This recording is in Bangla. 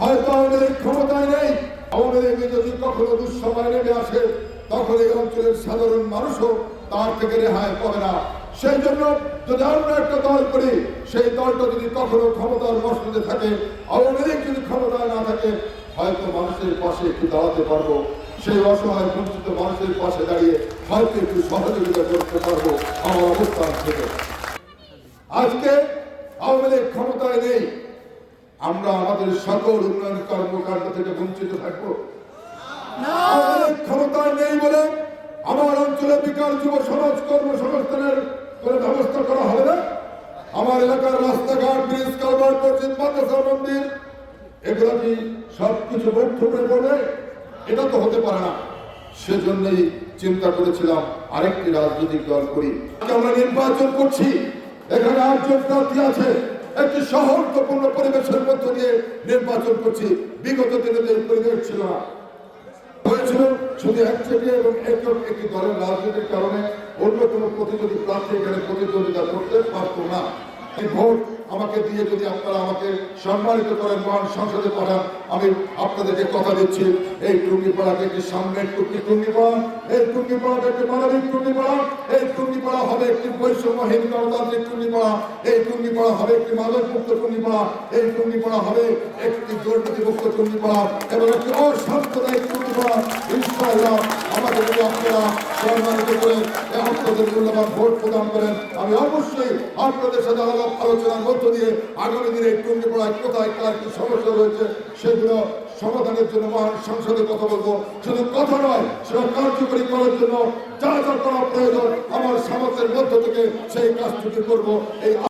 হয়তো লীগ ক্ষমতায় নেই আওয়ামী যদি কখনো দুঃসময় নেমে আসে, তখন এই অঞ্চলের সাধারণ মানুষও তার থেকে রেহাই পাবে না। সেই জন্য যদি আমরা একটা দল করি, সেই দলটা যদি কখনো ক্ষমতার মসজিদে থাকে, আওয়ামী লীগ যদি ক্ষমতায় না থাকে, হয়তো মানুষের পাশে একটু দাঁড়াতে পারব। সেই অসহায় বঞ্চিত মানুষের পাশে দাঁড়িয়ে হয়তো একটু সহযোগিতা করতে পারব আমার অবস্থান থেকে। আজকে আওয়ামী লীগ ক্ষমতায় নেই আমরা আমাদের সকল উন্নয়ন কর্মকাণ্ড থেকে বঞ্চিত থাকব। ক্ষমতায় নেই বলে আমার অঞ্চলে বিকাশ যুব সমাজ কর্মসংস্থানের কোনো ব্যবস্থা করা হবে না। আমার এলাকার রাস্তাঘাট ব্রিজ কালভার মসজিদ মাদ্রাসা মন্দির এগুলো কি সব কিছু ব্যর্থ হয়ে পড়বে এটা তো হতে পারে না। সেজন্যই চিন্তা করেছিলাম আরেকটি রাজনৈতিক দল করি। আমরা নির্বাচন করছি। এখানে আটজন প্রার্থী আছে। একটি সহর্তপূর্ণ পরিবেশের মধ্য দিয়ে নির্বাচন করছি। বিগত দিনে পরিবেশ ছিল না। হয়েছিল রাজনীতির কারণে অন্য কোনো করতে পারতো না। এই ভোট আমাকে দিয়ে যদি আপনারা আমাকে সম্মানিত করেন সংসদে পাঠান, আমি আপনাদেরকে কথা দিচ্ছি। এই টুঙ্গিপাড়াকে একটি সামনের টুঙ্গি টুঙ্গিপাড়া এই টুঙ্গিপাড়াটা একটি মানবিক টুঙ্গিপাড়া এই টুঙ্গিপাড়া হবে একটি বৈষম্যহীন গণতান্ত্রিক টুঙ্গিপাড়া এই টুঙ্গিপাড়া হবে একটি মাদক মুক্ত টুঙ্গিপাড়া এই টুঙ্গিপাড়া হবে একটি দুর্নীতি মুক্ত টুঙ্গিপাড়া এবং একটি অসাম্প্রদায়িক টুঙ্গিপাড়া ইনশাআল্লাহ আমাকে যদি আপনারা সম্মানিত করে আপনাদের মূল্যবান ভোট প্রদান করেন। আমি অবশ্যই আপনাদের সাথে আলাপ আলোচনার মধ্য দিয়ে আগামী দিনে টুঙ্গিপাড়ায় কোথায় কার কি সমস্যা রয়েছে সেগুলো সমাধানের জন্য মহান সংসদে কথা বলব। শুধু কথা নয় সেটা কার্যকরী করার জন্য যা যা করা প্রয়োজন, আমার সমাজের মধ্য থেকে সেই কাজটুকু করব। এই